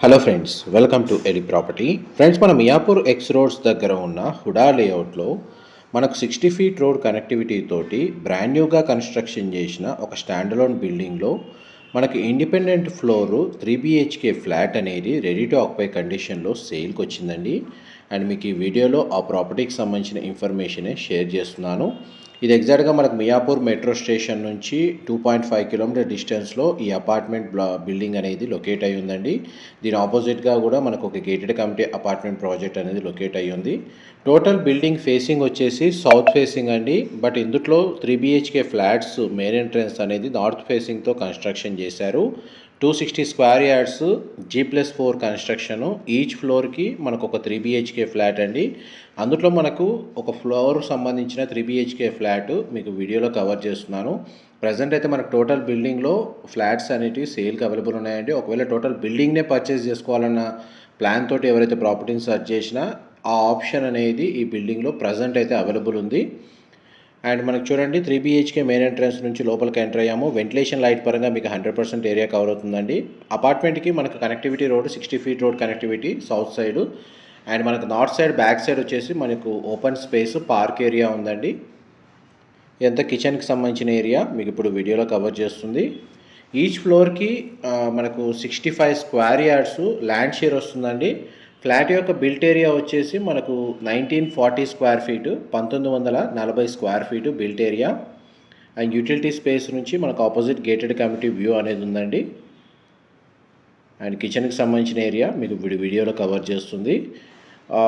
Hello friends welcome to AD property friends మన Miyapur X roads దగ్గర ఉన్న హుడా లేఅవుట్లో మనకు సిక్స్టీ ఫీట్ రోడ్ కనెక్టివిటీ తోటి బ్రాండ్ న్యూగా కన్స్ట్రక్షన్ చేసిన ఒక స్టాండలోన్ బిల్డింగ్లో మనకి independent floor three BHK flat అనేది రెడీ టు ఆక్యుపై కండిషన్లో సేల్కి వచ్చిందండి. అండ్ మీకు ఈ వీడియోలో ఆ ప్రాపర్టీకి సంబంధించిన ఇన్ఫర్మేషనే షేర్ చేస్తున్నాను. ఇది ఎగ్జాక్ట్గా మనకు మియాపూర్ మెట్రో స్టేషన్ నుంచి టూ పాయింట్ ఫైవ్ కిలోమీటర్ డిస్టెన్స్లో ఈ అపార్ట్మెంట్ బ్లా బిల్డింగ్ అనేది లొకేట్ అయి ఉందండి. దీని ఆపోజిట్గా కూడా మనకు ఒక గేటెడ్ కమిటీ అపార్ట్మెంట్ ప్రాజెక్ట్ అనేది లొకేట్ అయి ఉంది. టోటల్ బిల్డింగ్ ఫేసింగ్ వచ్చేసి సౌత్ ఫేసింగ్ అండి. బట్ ఇందులో three BHK flats main entrance అనేది నార్త్ ఫేసింగ్తో కన్స్ట్రక్షన్ చేశారు. Two sixty square yards G plus four construction each ఫ్లోర్కి మనకు ఒక త్రీ బిహెచ్కే ఫ్లాట్ అండి. అందులో మనకు ఒక ఫ్లోర్ సంబంధించిన త్రీ బిహెచ్కే ఫ్లాట్ మీకు వీడియోలో కవర్ చేస్తున్నాను. ప్రజెంట్ అయితే మనకు టోటల్ బిల్డింగ్లో ఫ్లాట్స్ అనేటివి సేల్కి అవైలబుల్ ఉన్నాయండి. ఒకవేళ టోటల్ బిల్డింగ్నే పర్చేస్ చేసుకోవాలన్న ప్లాన్ తోటి ఎవరైతే ప్రాపర్టీని సర్చ్ చేసినా ఆ ఆప్షన్ అనేది ఈ బిల్డింగ్లో ప్రజెంట్ అయితే అవైలబుల్ ఉంది. అండ్ మనకు చూడండి త్రీ బీహెచ్కే మెయిన్ ఎంట్రన్స్ నుంచి లోపలికి ఎంటర్ అయ్యాము. వెంటిలేషన్ లైట్ పరంగా మీకు హండ్రెడ్ పర్సెంట్ ఏరియా కవర్ అవుతుందండి. అపార్ట్మెంట్కి మనకు connectivity road sixty feet road connectivity south side and మనకు నార్త్ సైడ్ బ్యాక్ సైడ్ వచ్చేసి మనకు ఓపెన్ స్పేస్ పార్క్ ఏరియా ఉందండి. ఎంత కిచెన్కి సంబంధించిన ఏరియా మీకు ఇప్పుడు వీడియోలో కవర్ చేస్తుంది. ఈచ్ ఫ్లోర్కి మనకు sixty five square yards land share వస్తుందండి. ఫ్లాట్ యొక్క బిల్ట్ ఏరియా వచ్చేసి మనకు నైన్టీన్ ఫార్టీ స్క్వేర్ ఫీటు పంతొమ్మిది వందల నలభై square feet built area. And utility space నుంచి మనకు ఆపోజిట్ గేటెడ్ కమిటీ వ్యూ అనేది ఉందండి. అండ్ కిచెన్కి సంబంధించిన ఏరియా మీకు వీడియోలో కవర్ చేస్తుంది.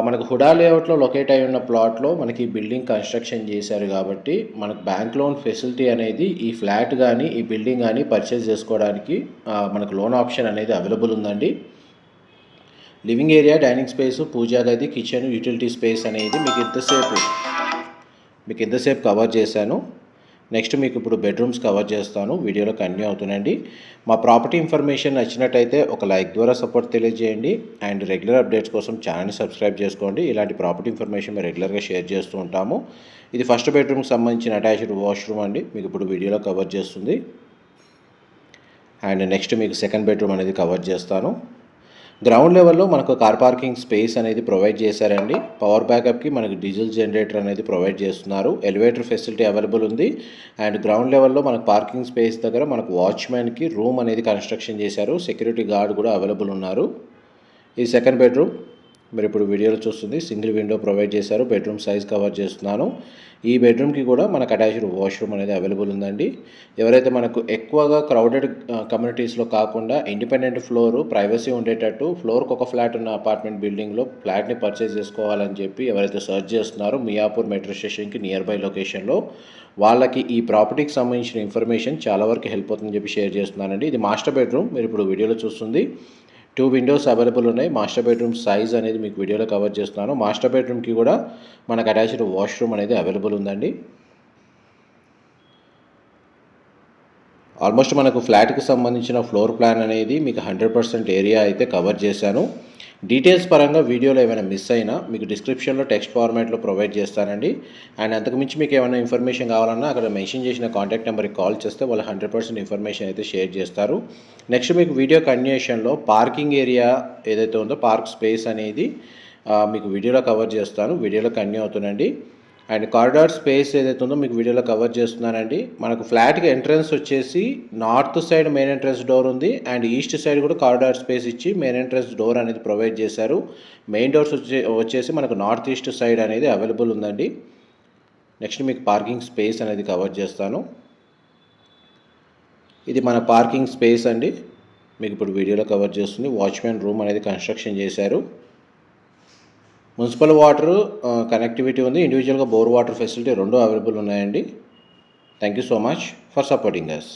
మనకు హుడా లేఅవుట్లో లొకేట్ అయి ఉన్న ప్లాట్లో మనకి బిల్డింగ్ కన్స్ట్రక్షన్ చేశారు కాబట్టి మనకు బ్యాంక్ లోన్ ఫెసిలిటీ అనేది ఈ ఫ్లాట్ కానీ ఈ బిల్డింగ్ కానీ పర్చేస్ చేసుకోవడానికి మనకు లోన్ ఆప్షన్ అనేది అవైలబుల్ ఉందండి. Living area dining space puja గది కిచెన్ యూటిలిటీ స్పేస్ అనేది మీకు ఇంతసేపు మీకు ఎంతసేపు కవర్ చేశాను. నెక్స్ట్ మీకు ఇప్పుడు బెడ్రూమ్స్ కవర్ చేస్తాను. వీడియోలో కంటిన్యూ అవుతుందండి మా ప్రాపర్టీ ఇన్ఫర్మేషన్ నచ్చినట్టయితే ఒక లైక్ ద్వారా సపోర్ట్ తెలియజేయండి. అండ్ రెగ్యులర్ అప్డేట్స్ కోసం ఛానల్ని సబ్స్క్రైబ్ చేసుకోండి. ఇలాంటి ప్రాపర్టీ ఇన్ఫర్మేషన్ మేము రెగ్యులర్గా షేర్ చేస్తూ ఉంటాము. ఇది ఫస్ట్ బెడ్రూమ్కి సంబంధించిన అటాచ్డ్ వాష్రూమ్ అండి. మీకు ఇప్పుడు వీడియోలో కవర్ చేస్తుంది. అండ్ నెక్స్ట్ మీకు సెకండ్ బెడ్రూమ్ అనేది కవర్ చేస్తాను. గ్రౌండ్ లెవెల్లో మనకు కార్ పార్కింగ్ స్పేస్ అనేది ప్రొవైడ్ చేశారండి. పవర్ బ్యాకప్కి మనకు డీజిల్ జనరేటర్ అనేది ప్రొవైడ్ చేస్తున్నారు. ఎలివేటర్ ఫెసిలిటీ అవైలబుల్ ఉంది. అండ్ గ్రౌండ్ లెవెల్లో మనకు పార్కింగ్ స్పేస్ దగ్గర మనకు వాచ్మెన్కి రూమ్ అనేది కన్స్ట్రక్షన్ చేశారు. సెక్యూరిటీ గార్డ్ కూడా అవైలబుల్ ఉన్నారు. ఈ సెకండ్ బెడ్రూమ్ మీరు ఇప్పుడు వీడియోలో చూస్తుంది సింగిల్ విండో ప్రొవైడ్ చేశారు బెడ్రూమ్ సైజ్ కవర్ చేస్తున్నాను. ఈ బెడ్రూమ్కి కూడా మనకు అటాచ్డ్ వాష్రూమ్ అనేది అవైలబుల్ ఉందండి. ఎవరైతే మనకు ఎక్కువగా క్రౌడెడ్ కమ్యూనిటీస్లో కాకుండా ఇండిపెండెంట్ ఫ్లోర్ ప్రైవసీ ఉండేటట్టు ఫ్లోర్కి ఒక ఫ్లాట్ ఉన్న అపార్ట్మెంట్ బిల్డింగ్లో ఫ్లాట్ని పర్చేస్ చేసుకోవాలని చెప్పి ఎవరైతే సర్చ్ చేస్తున్నారో మియాపూర్ మెట్రో స్టేషన్కి నియర్ బై లొకేషన్లో వాళ్ళకి ఈ ప్రాపర్టీకి సంబంధించిన ఇన్ఫర్మేషన్ చాలా వరకు హెల్ప్ అవుతుందని చెప్పి షేర్ చేస్తున్నానండి. ఇది మాస్టర్ బెడ్రూమ్ మీరు ఇప్పుడు వీడియోలో చూస్తుంది. టూ విండోస్ అవైలబుల్ ఉన్నాయి. మాస్టర్ బెడ్రూమ్ సైజ్ అనేది మీకు వీడియోలో కవర్ చేస్తున్నాను. మాస్టర్ బెడ్రూమ్కి కూడా మనకు అటాచ్డ్ వాష్రూమ్ అనేది అవైలబుల్ ఉందండి. ఆల్మోస్ట్ మనకు ఫ్లాట్కి సంబంధించిన ఫ్లోర్ ప్లాన్ అనేది మీకు హండ్రెడ్ పర్సెంట్ ఏరియా అయితే కవర్ చేశాను. డీటెయిల్స్ పరంగా వీడియోలో ఏమైనా మిస్ అయినా మీకు డిస్క్రిప్షన్లో టెక్స్ట్ ఫార్మాట్లో ప్రొవైడ్ చేస్తానండి. అండ్ అంతకుమించి మీకు ఏమైనా ఇన్ఫర్మేషన్ కావాలన్నా అక్కడ మెన్షన్ చేసిన కాంటాక్ట్ నెంబర్కి కాల్ చేస్తే వాళ్ళు హండ్రెడ్ పర్సెంట్ ఇన్ఫర్మేషన్ అయితే షేర్ చేస్తారు. నెక్స్ట్ మీకు వీడియో కంటిన్యూషన్లో పార్కింగ్ ఏరియా ఏదైతే ఉందో పార్క్ స్పేస్ అనేది మీకు వీడియోలో కవర్ చేస్తాను. వీడియోలో కంటిన్యూ అవుతుందండి. అండ్ కారిడార్ స్పేస్ ఏదైతే ఉందో మీకు వీడియోలో కవర్ చేస్తున్నానండి. మనకు ఫ్లాట్కి ఎంట్రన్స్ వచ్చేసి north side main entrance door ఉంది. అండ్ ఈస్ట్ సైడ్ కూడా కారిడార్ స్పేస్ ఇచ్చి మెయిన్ ఎంట్రన్స్ డోర్ అనేది ప్రొవైడ్ చేశారు. మెయిన్ డోర్స్ వచ్చే వచ్చేసి మనకు నార్త్ ఈస్ట్ సైడ్ అనేది అవైలబుల్ ఉందండి. నెక్స్ట్ మీకు పార్కింగ్ స్పేస్ అనేది కవర్ చేస్తాను. ఇది మన పార్కింగ్ స్పేస్ అండి. మీకు ఇప్పుడు వీడియోలో కవర్ చేస్తుంది. వాచ్మెన్ రూమ్ అనేది కన్స్ట్రక్షన్ చేశారు. మున్సిపల్ వాటర్ కనెక్టివిటీ ఉంది. ఇండివిజువల్గా బోర్ వాటర్ ఫెసిలిటీ రెండు అవైలబుల్ ఉన్నాయండి. Thank you so much for supporting us